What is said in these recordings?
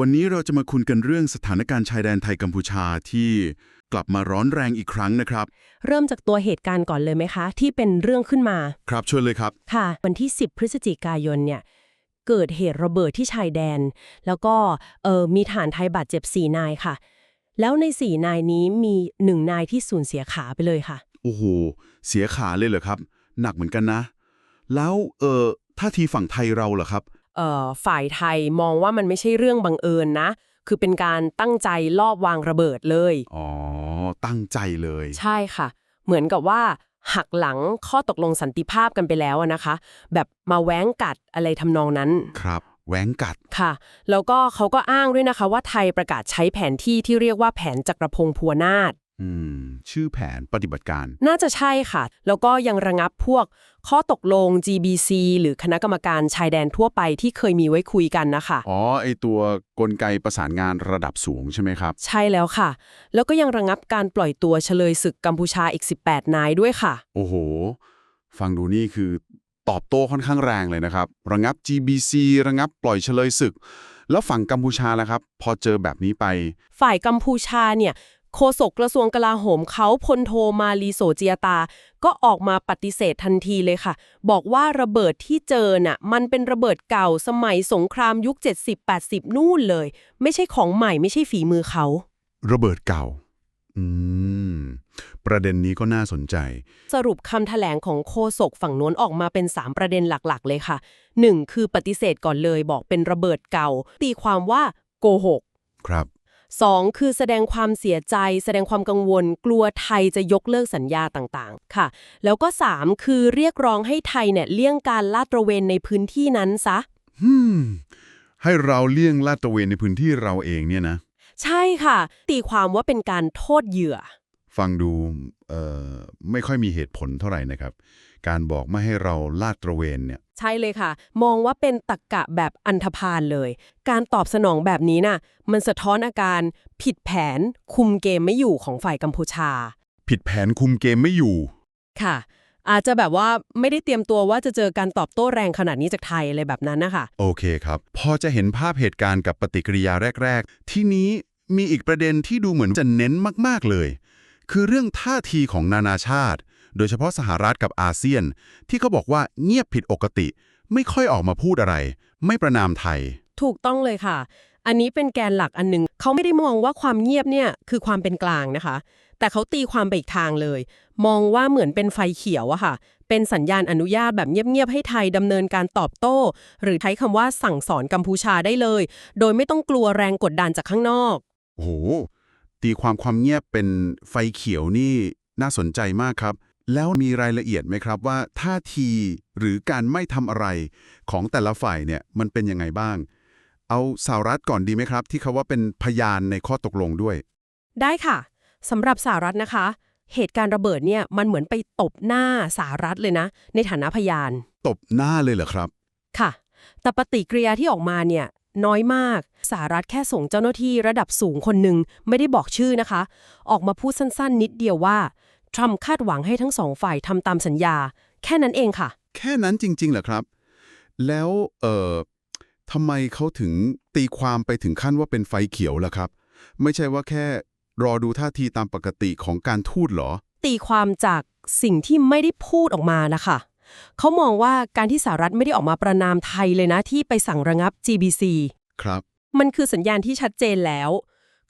วันนี้เราจะมาคุยกันเรื่องสถานการณ์ชายแดนไทยกัมพูชาที่กลับมาร้อนแรงอีกครั้งนะครับ เริ่มจากตัวเหตุการณ์ก่อนเลยไหมคะ ที่เป็นเรื่องขึ้นมา ครับช่วยเลยครับ ค่ะ วันที่ 10 พฤศจิกายนเนี่ย เกิดเหตุระเบิดที่ชายแดน แล้วก็เออมีฐานไทยบาดเจ็บ 4 นายค่ะ แล้วใน 4 นายนี้มีหนึ่งนายที่สูญเสียขาไปเลยค่ะ โอ้โห เสียขาเลยเหรอครับ หนักเหมือนกันนะ แล้วเออท่าทีฝั่งไทยเราเหรอครับเอ่อ ฝ่ายไทยมองว่ามันไม่ใช่เรื่องบังเอิญนะ คือเป็นการตั้งใจลอบวางระเบิดเลย อ๋อ ตั้งใจเลย ใช่ค่ะ เหมือนกับว่าหักหลังข้อตกลงสันติภาพกันไปแล้วอะนะคะ แบบมาแว้งกัดอะไรทำนองนั้น ครับแหวงกัด ค่ะ แล้วก็เขาก็อ้างด้วยนะคะว่าไทยประกาศใช้แผนที่ที่เรียกว่าแผนจักรพงศ์พัวนาถ อืม ชื่อแผนปฏิบัติการ น่าจะใช่ค่ะ แล้วก็ยังระงับพวกข้อตกลง GBC หรือคณะกรรมการชายแดนทั่วไปที่เคยมีไว้คุยกันนะคะ อ๋อ ไอตัวกลไกประสานงานระดับสูงใช่ไหมครับ ใช่แล้วค่ะ แล้วก็ยังระงับการปล่อยตัวเฉลยศึกกัมพูชาอีก 18 นายด้วยค่ะ โอ้โห ฟังดูนี่คือตอบโต้ค่อนข้างแรงเลยนะครับ ระงับ GBC ระงับปล่อยเฉลยศึก แล้วฝั่งกัมพูชาล่ะครับ พอเจอแบบนี้ไป ฝ่ายกัมพูชาเนี่ย โฆษกกระทรวงกลาโหมเขาพลโทมาลีโสเจียตา ก็ออกมาปฏิเสธทันทีเลยค่ะ บอกว่าระเบิดที่เจอน่ะ มันเป็นระเบิดเก่าสมัยสงครามยุค 70-80 นู่นเลย ไม่ใช่ของใหม่ไม่ใช่ฝีมือเขา ระเบิดเก่า อืม ประเด็นนี้ก็น่าสนใจ สรุปคำแถลงของโฆษกฝั่งโน้นออกมาเป็น 3 ประเด็นหลักๆ เลยค่ะ 1. คือปฏิเสธก่อนเลยบอกเป็นระเบิดเก่า ตีความว่าโกหก ครับ 2. คือแสดงความเสียใจ แสดงความกังวล กลัวไทยจะยกเลิกสัญญาต่างๆ ค่ะ แล้วก็ 3. คือเรียกร้องให้ไทยเนี่ยเลี่ยงการลาดตระเวนในพื้นที่นั้นซะฮึมให้เราเลี่ยงลาดตระเวนในพื้นที่เราเองเนี่ยนะ ใช่ค่ะ ตีความว่าเป็นการโทษเหยื่อ ฟังดูเอ่อไม่ค่อยมีเหตุผลเท่าไหร่นะครับ การบอกไม่ให้เราลาดตระเวนเนี่ย ใช่เลยค่ะ มองว่าเป็นตักกะแบบอันธพาลเลย การตอบสนองแบบนี้น่ะ มันสะท้อนอาการผิดแผนคุมเกมไม่อยู่ของฝ่ายกัมพูชา ผิดแผนคุมเกมไม่อยู่ ค่ะ อาจจะแบบว่าไม่ได้เตรียมตัวว่าจะเจอการตอบโต้แรงขนาดนี้จากไทยอะไรแบบนั้นนะคะโอเคครับ พอจะเห็นภาพเหตุการณ์กับปฏิกิริยาแรก ๆ ที่นี้มีอีกประเด็นที่ดูเหมือนจะเน้นมาก ๆ เลย คือเรื่องท่าทีของนานาชาติ โดยเฉพาะสหรัฐกับอาเซียน ที่เขาบอกว่าเงียบผิดปกติ ไม่ค่อยออกมาพูดอะไร ไม่ประนามไทย ถูกต้องเลยค่ะ อันนี้เป็นแกนหลักอันหนึ่งเขาไม่ได้มองว่าความเงียบเนี่ยคือความเป็นกลางนะคะ แต่เขาตีความไปอีกทางเลย มองว่าเหมือนเป็นไฟเขียวอะค่ะ เป็นสัญญาณอนุญาตแบบเงียบๆให้ไทยดำเนินการตอบโต้ หรือใช้คำว่าสั่งสอนกัมพูชาได้เลย โดยไม่ต้องกลัวแรงกดดันจากข้างนอก โอ้โห ตีความความเงียบเป็นไฟเขียวนี่น่าสนใจมากครับ แล้วมีรายละเอียดไหมครับว่าท่าทีหรือการไม่ทำอะไรของแต่ละฝ่ายเนี่ยมันเป็นยังไงบ้าง เอาสหรัฐก่อนดีไหมครับ ที่เขาว่าเป็นพยานในข้อตกลงด้วย ได้ค่ะสำหรับสหรัฐนะคะ เหตุการณ์ระเบิดเนี่ยมันเหมือนไปตบหน้าสหรัฐเลยนะ ในฐานะพยาน ตบหน้าเลยเหรอครับ ค่ะ แต่ปฏิกิริยาที่ออกมาเนี่ย น้อยมาก สหรัฐแค่ส่งเจ้าหน้าที่ระดับสูงคนหนึ่งไม่ได้บอกชื่อนะคะ ออกมาพูดสั้นๆ นิดเดียวว่า ทรัมป์คาดหวังให้ทั้งสองฝ่ายทำตามสัญญา แค่นั้นเองค่ะ แค่นั้นจริงๆเหรอครับ แล้วเอ่อทำไมเขาถึงตีความไปถึงขั้นว่าเป็นไฟเขียวล่ะครับ ไม่ใช่ว่าแค่รอดูท่าทีตามปกติของการทูตเหรอ ตีความจากสิ่งที่ไม่ได้พูดออกมานะคะ เขามองว่าการที่สหรัฐไม่ได้ออกมาประนามไทยเลยนะที่ไปสั่งระงับ GBC ครับ มันคือสัญญาณที่ชัดเจนแล้ว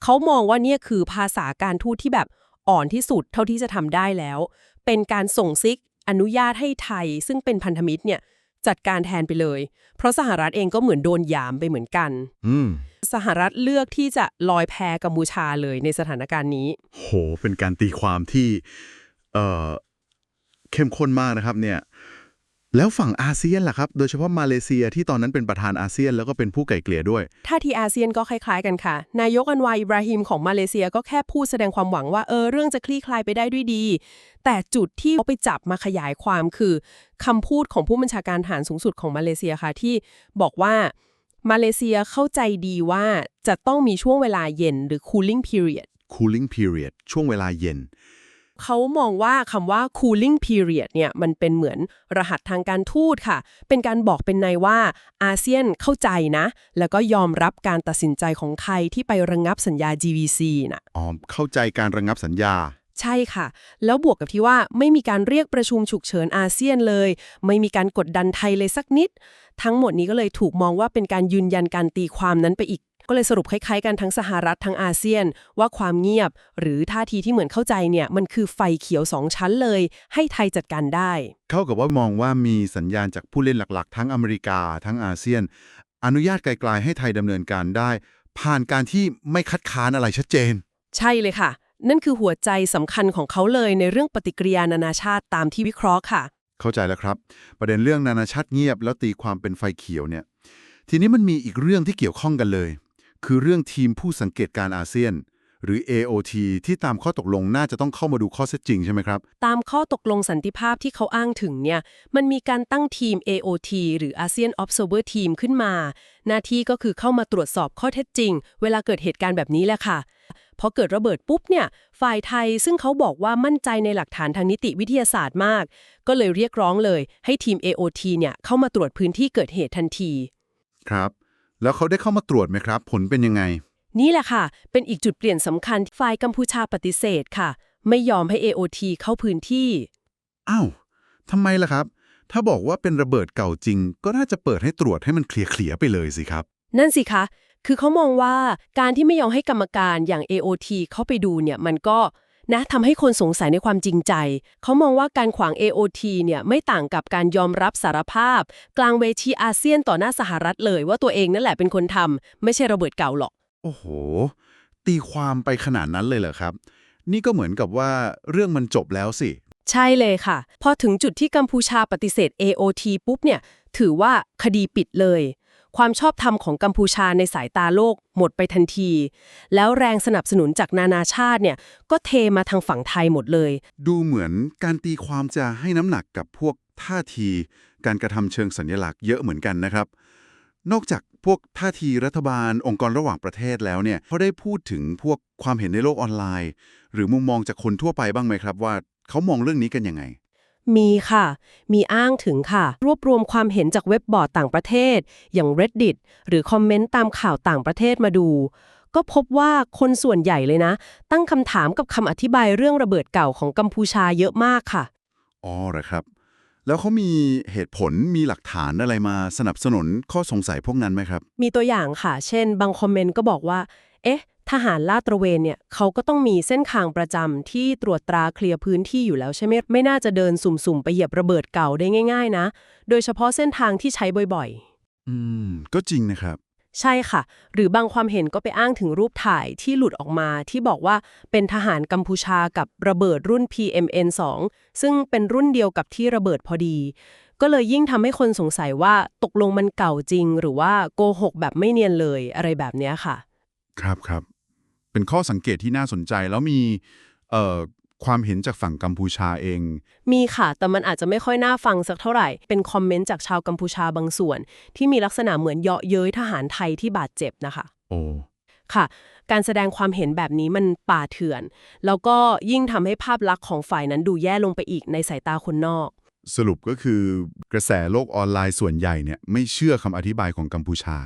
เขามองว่าเนี่ยคือภาษาการทูตที่แบบอ่อนที่สุดเท่าที่จะทำได้แล้ว เป็นการส่งซิกอนุญาตให้ไทย ซึ่งเป็นพันธมิตรเนี่ยจัดการแทนไปเลย เพราะสหรัฐเองก็เหมือนโดนหยามไปเหมือนกัน อืม สหรัฐเลือกที่จะลอยแพกัมพูชาเลยในสถานการณ์นี้ โห เป็นการตีความที่ เอ่อ เข้มข้นมากนะครับเนี่ย แล้วฝั่งอาเซียนล่ะครับ โดยเฉพาะมาเลเซียที่ตอนนั้นเป็นประธานอาเซียนแล้วก็เป็นผู้ไกล่เกลี่ยด้วย ท่าทีอาเซียนก็คล้ายๆกันค่ะ นายกอันวาอิบราฮิมของมาเลเซียก็แค่พูดแสดงความหวังว่าเออเรื่องจะคลี่คลายไปได้ด้วยดี แต่จุดที่เขาไปจับมาขยายความคือคำพูดของผู้บัญชาการทหารสูงสุดของมาเลเซียค่ะที่บอกว่ามาเลเซียเข้าใจดีว่าจะต้องมีช่วงเวลาเย็นหรือ cooling period cooling period ช่วงเวลาเย็น เขามองว่าคำว่า cooling period เนี่ยมันเป็นเหมือนรหัสทางการทูตค่ะ เป็นการบอกเป็นในว่าอาเซียนเข้าใจนะ แล้วก็ยอมรับการตัดสินใจของใครที่ไประงับสัญญา GVC น่ะอ๋อเข้าใจการระงับสัญญาใช่ค่ะ แล้วบวกกับที่ว่าไม่มีการเรียกประชุมฉุกเฉินอาเซียนเลย ไม่มีการกดดันไทยเลยสักนิด ทั้งหมดนี้ก็เลยถูกมองว่าเป็นการยืนยันการตีความนั้นไปอีก ก็เลยสรุปคล้ายๆกันทั้งสหรัฐทั้งอาเซียน ว่าความเงียบ หรือท่าทีที่เหมือนเข้าใจเนี่ยมันคือไฟเขียวสองชั้นเลย ให้ไทยจัดการได้ เข้ากับว่ามองว่ามีสัญญาณจากผู้เล่นหลักๆ ทั้งอเมริกา ทั้งอาเซียน อนุญาตไกลๆให้ไทยดำเนินการได้ ผ่านการที่ไม่คัดค้านอะไรชัดเจน ใช่เลยค่ะ นั่นคือหัวใจสำคัญของเขาเลยในเรื่องปฏิกิริยานานาชาติตามที่วิเคราะห์ค่ะ เข้าใจแล้วครับ ประเด็นเรื่องนานาชาติเงียบ แล้วตีความเป็นไฟเขียวเนี่ยทีนี้มันมีอีกเรื่องที่เกี่ยวข้องกันเลย คือเรื่องทีมผู้สังเกตการอาเซียน หรือ AOT ที่ตามข้อตกลงน่าจะต้องเข้ามาดูข้อเท็จจริงใช่ไหมครับ ตามข้อตกลงสันติภาพที่เขาอ้างถึงเนี่ย มันมีการตั้งทีม AOT หรือ ASEAN Observer Team ขึ้นมา หน้าที่ก็คือเข้ามาตรวจสอบข้อเท็จจริง เวลาเกิดเหตุการณ์แบบนี้แหละค่ะพอเกิดระเบิดปุ๊บเนี่ยฝ่ายไทยซึ่งเขาบอกว่ามั่นใจในหลักฐานทางนิติวิทยาศาสตร์มาก ก็เลยเรียกร้องเลย ให้ทีม AOT เนี่ยเข้ามาตรวจพื้นที่เกิดเหตุทันที ครับ แล้วเขาได้เข้ามาตรวจไหมครับ ผลเป็นยังไง นี่แหละค่ะ เป็นอีกจุดเปลี่ยนสำคัญที่ฝ่ายกัมพูชาปฏิเสธค่ะ ไม่ยอมให้ AOT เข้าพื้นที่ อ้าวทำไมล่ะครับ ถ้าบอกว่าเป็นระเบิดเก่าจริง ก็น่าจะเปิดให้ตรวจให้มันเคลียร์ๆไปเลยสิครับ นั่นสิคะ คือเขามองว่าการที่ไม่ยอมให้กรรมการอย่าง AOT เข้าไปดูเนี่ยมันก็ นะทำให้คนสงสัยในความจริงใจ เขามองว่าการขวาง AOT เนี่ยไม่ต่างกับการยอมรับสารภาพ กลางเวทีอาเซียนต่อหน้าสหรัฐเลย ว่าตัวเองนั่นแหละเป็นคนทำไม่ใช่ระเบิดเก่าหรอก โอ้โห ตีความไปขนาดนั้นเลยเหรอครับ นี่ก็เหมือนกับว่าเรื่องมันจบแล้วสิ ใช่เลยค่ะ พอถึงจุดที่กัมพูชาปฏิเสธ AOT ปุ๊บเนี่ย ถือว่าคดีปิดเลย ความชอบธรรมของกัมพูชาในสายตาโลกหมดไปทันที แล้วแรงสนับสนุนจากนานาชาติเนี่ยก็เทมาทางฝั่งไทยหมดเลย ดูเหมือนการตีความจะให้น้ำหนักกับพวกท่าที การกระทำเชิงสัญลักษณ์เยอะเหมือนกันนะครับ นอกจากพวกท่าทีรัฐบาลองค์กรระหว่างประเทศแล้วเนี่ยเขาได้พูดถึงพวกความเห็นในโลกออนไลน์ หรือมุมมองจากคนทั่วไปบ้างไหมครับว่า เขามองเรื่องนี้กันยังไง มีค่ะ มีอ้างถึงค่ะ รวบรวมความเห็นจากเว็บบอร์ดต่างประเทศ อย่าง reddit หรือคอมเมนต์ตามข่าวต่างประเทศมาดู ก็พบว่าคนส่วนใหญ่เลยนะ ตั้งคำถามกับคำอธิบายเรื่องระเบิดเก่าของกัมพูชาเยอะมากค่ะอ๋อเหรอครับ แล้วเขามีเหตุผลมีหลักฐานอะไรมาสนับสนุนข้อสงสัยพวกนั้นไหมครับ มีตัวอย่างค่ะ เช่น บางคอมเมนต์ก็บอกว่า เอ๊ะ ทหารลาดตระเวนเนี่ยเขาก็ต้องมีเส้นทางประจำที่ตรวจตราเคลียร์พื้นที่อยู่แล้วใช่ไหมไม่น่าจะเดินสุ่มๆ ไปเหยียบระเบิดเก่าได้ง่าย ๆ นะ โดยเฉพาะเส้นทางที่ใช้บ่อยอืม ก็จริงนะครับๆใช่ค่ะ หรือบางความเห็นก็ไปอ้างถึงรูปถ่ายที่หลุดออกมาที่บอกว่าเป็นทหารกัมพูชากับระเบิดรุ่น PMN2 ซึ่งเป็นรุ่นเดียวกับที่ระเบิดพอดี ก็เลยยิ่งทำให้คนสงสัยว่าตกลงมันเก่าจริง หรือว่าโกหกแบบไม่เนียนเลยอะไรแบบเนี้ยค่ะ ครับครับ เป็นข้อสังเกตที่น่าสนใจแล้วมีเอ่อความเห็นจากฝั่งกัมพูชาเอง มีค่ะ แต่มันอาจจะไม่ค่อยน่าฟังสักเท่าไหร่ เป็นคอมเมนต์จากชาวกัมพูชาบางส่วน ที่มีลักษณะเหมือนเยาะเย้ยทหารไทยที่บาดเจ็บนะคะ โอ้ ค่ะ การแสดงความเห็นแบบนี้มันป่าเถื่อน แล้วก็ยิ่งทำให้ภาพลักษณ์ของฝ่ายนั้นดูแย่ลงไปอีกในสายตาคนนอก สรุปก็คือกระแสโลกออนไลน์ส่วนใหญ่เนี่ยไม่เชื่อคำอธิบายของกัมพูชา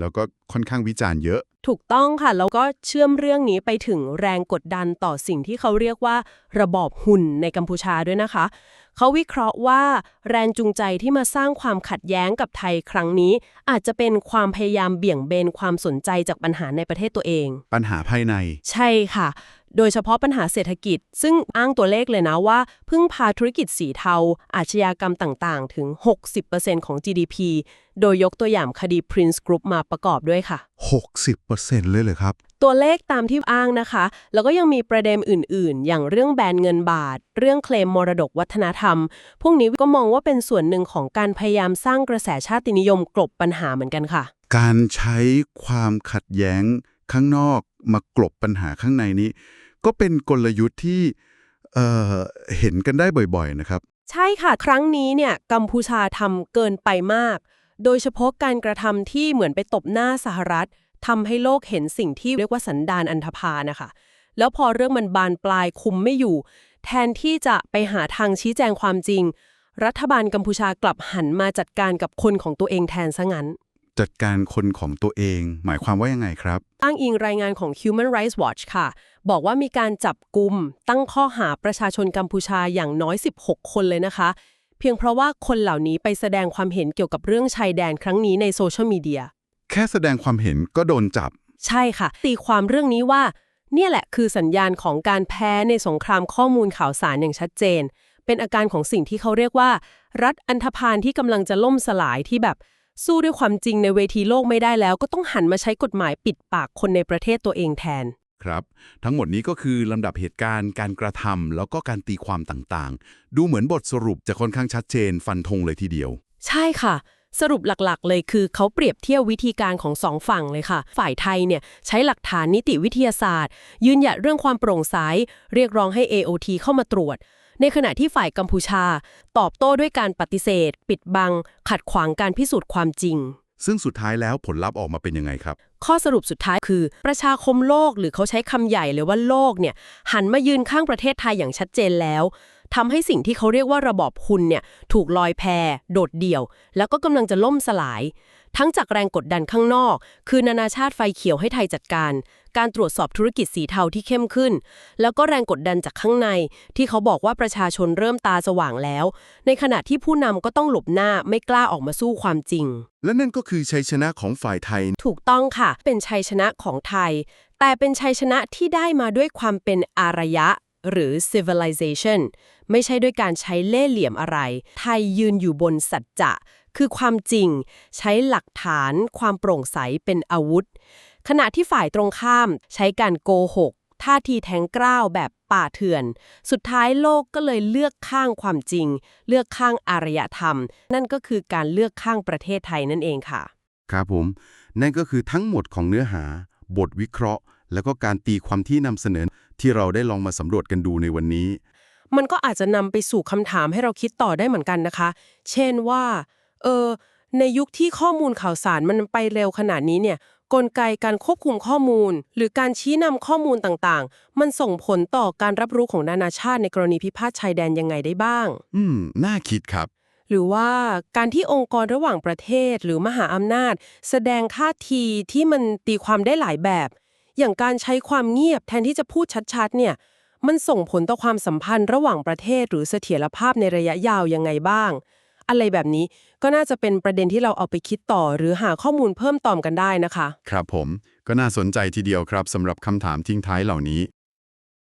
แล้วก็ค่อนข้างวิจารณ์เยอะ ถูกต้องค่ะ แล้วก็เชื่อมเรื่องนี้ไปถึงแรงกดดันต่อสิ่งที่เขาเรียกว่า ระบอบหุ่นในกัมพูชาด้วยนะคะ เขาวิเคราะห์ว่าแรงจูงใจที่มาสร้างความขัดแย้งกับไทยครั้งนี้ อาจจะเป็นความพยายามเบี่ยงเบนความสนใจจากปัญหาในประเทศตัวเอง ปัญหาภายใน ใช่ค่ะ โดยเฉพาะปัญหาเศรษฐกิจ ซึ่งอ้างตัวเลขเลยนะว่า พึ่งพาธุรกิจสีเทา อาชญากรรมต่างๆ ถึง 60%ของ GDP โดยยกตัวอย่างคดี Prince Group มาประกอบด้วยค่ะ 60%เลยเหรอครับ ตัวเลขตามที่อ้างนะคะ แล้วก็ยังมีประเด็นอื่นๆ อย่างเรื่องแบนเงินบาท เรื่องเคลมมรดกวัฒนธรรม พวกนี้ก็มองว่าเป็นส่วนหนึ่งของการพยายามสร้างกระแสชาตินิยมกลบปัญหาเหมือนกันค่ะ การใช้ความขัดแย้งข้างนอกมากลบปัญหาข้างในนี้ ก็เป็นกลยุทธ์ที่เอ่อเห็นกันได้บ่อยๆนะครับ ใช่ค่ะ ครั้งนี้เนี่ยกัมพูชาทำเกินไปมาก โดยเฉพาะการกระทำที่เหมือนไปตบหน้าสหรัฐทำให้โลกเห็นสิ่งที่เรียกว่าสันดานอันธพาลนะคะ แล้วพอเรื่องมันบานปลายคุมไม่อยู่ แทนที่จะไปหาทางชี้แจงความจริง รัฐบาลกัมพูชากลับหันมาจัดการกับคนของตัวเองแทนซะงั้น จัดการคนของตัวเอง หมายความว่ายังไงครับ อ้างอิงรายงานของ Human Rights Watch ค่ะ บอกว่ามีการจับกลุ่มตั้งข้อหาประชาชนกัมพูชาอย่างน้อย 16 คนเลยนะคะ เพียงเพราะว่าคนเหล่านี้ไปแสดงความเห็นเกี่ยวกับเรื่องชายแดนครั้งนี้ในโซเชียลมีเดีย แค่แสดงความเห็นก็โดนจับ ใช่ค่ะ ตีความเรื่องนี้ว่า เนี่ยแหละคือสัญญาณของการแพ้ในสงครามข้อมูลข่าวสารอย่างชัดเจน เป็นอาการของสิ่งที่เขาเรียกว่า รัฐอันธพาลที่กำลังจะล่มสลายที่แบบสู้ด้วยความจริงในเวทีโลกไม่ได้แล้ว ก็ต้องหันมาใช้กฎหมายปิดปากคนในประเทศตัวเองแทน ครับ ทั้งหมดนี้ก็คือลำดับเหตุการณ์การกระทำแล้วก็การตีความต่างๆ ดูเหมือนบทสรุปจะค่อนข้างชัดเจนฟันธงเลยทีเดียว ใช่ค่ะ สรุปหลักๆ เลยคือเขาเปรียบเทียบวิธีการของสองฝั่งเลยค่ะ ฝ่ายไทยเนี่ยใช้หลักฐานนิติวิทยาศาสตร์ ยืนหยัดเรื่องความโปร่งใสเรียกร้องให้ AOT เข้ามาตรวจ ในขณะที่ฝ่ายกัมพูชา ตอบโต้ด้วยการปฏิเสธ ปิดบัง ขัดขวางการพิสูจน์ความจริงซึ่งสุดท้ายแล้วผลลัพธ์ออกมาเป็นยังไงครับ ข้อสรุปสุดท้ายคือ ประชาคมโลกหรือเขาใช้คำใหญ่เลยว่าโลกเนี่ยหันมายืนข้างประเทศไทยอย่างชัดเจนแล้วทำให้สิ่งที่เขาเรียกว่าระบอบคุณเนี่ยถูกลอยแพ โดดเดี่ยว แล้วก็กำลังจะล่มสลาย ทั้งจากแรงกดดันข้างนอก คือนานาชาติไฟเขียวให้ไทยจัดการ การตรวจสอบธุรกิจสีเทาที่เข้มขึ้น แล้วก็แรงกดดันจากข้างใน ที่เขาบอกว่าประชาชนเริ่มตาสว่างแล้ว ในขณะที่ผู้นำก็ต้องหลบหน้าไม่กล้าออกมาสู้ความจริง และนั่นก็คือชัยชนะของฝ่ายไทย ถูกต้องค่ะ เป็นชัยชนะของไทย แต่เป็นชัยชนะที่ได้มาด้วยความเป็นอารยะหรือ civilization ไม่ใช่ด้วยการใช้เล่ห์เหลี่ยมอะไร ไทยยืนอยู่บนสัจจะ คือความจริง ใช้หลักฐานความโปร่งใสเป็นอาวุธ ขณะที่ฝ่ายตรงข้ามใช้การโกหกท่าทีแทงกล้าวแบบป่าเถื่อน สุดท้ายโลกก็เลยเลือกข้างความจริง เลือกข้างอารยธรรม นั่นก็คือการเลือกข้างประเทศไทยนั่นเองค่ะ ครับผม นั่นก็คือทั้งหมดของเนื้อหา บทวิเคราะห์ แล้วก็การตีความที่นำเสนอที่เราได้ลองมาสำรวจกันดูในวันนี้ มันก็อาจจะนำไปสู่คำถามให้เราคิดต่อได้เหมือนกันนะคะ เช่นว่า เออในยุคที่ข้อมูลข่าวสารมันไปเร็วขนาดนี้เนี่ย กลไกการควบคุมข้อมูล หรือการชี้นำข้อมูลต่างๆ มันส่งผลต่อการรับรู้ของนานาชาติในกรณีพิพาทชายแดนยังไงได้บ้าง อืม น่าคิดครับ หรือว่าการที่องค์กรระหว่างประเทศหรือมหาอำนาจ แสดงท่าทีที่มันตีความได้หลายแบบ อย่างการใช้ความเงียบแทนที่จะพูดชัดๆ เนี่ย มันส่งผลต่อความสัมพันธ์ระหว่างประเทศหรือเสถียรภาพในระยะยาวยังไงบ้าง อะไรแบบนี้ ก็น่าจะเป็นประเด็นที่เราเอาไปคิดต่อ หรือหาข้อมูลเพิ่มตอมกันได้นะคะ ครับผม ก็น่าสนใจทีเดียวครับสำหรับคำถามทิ้งท้ายเหล่านี้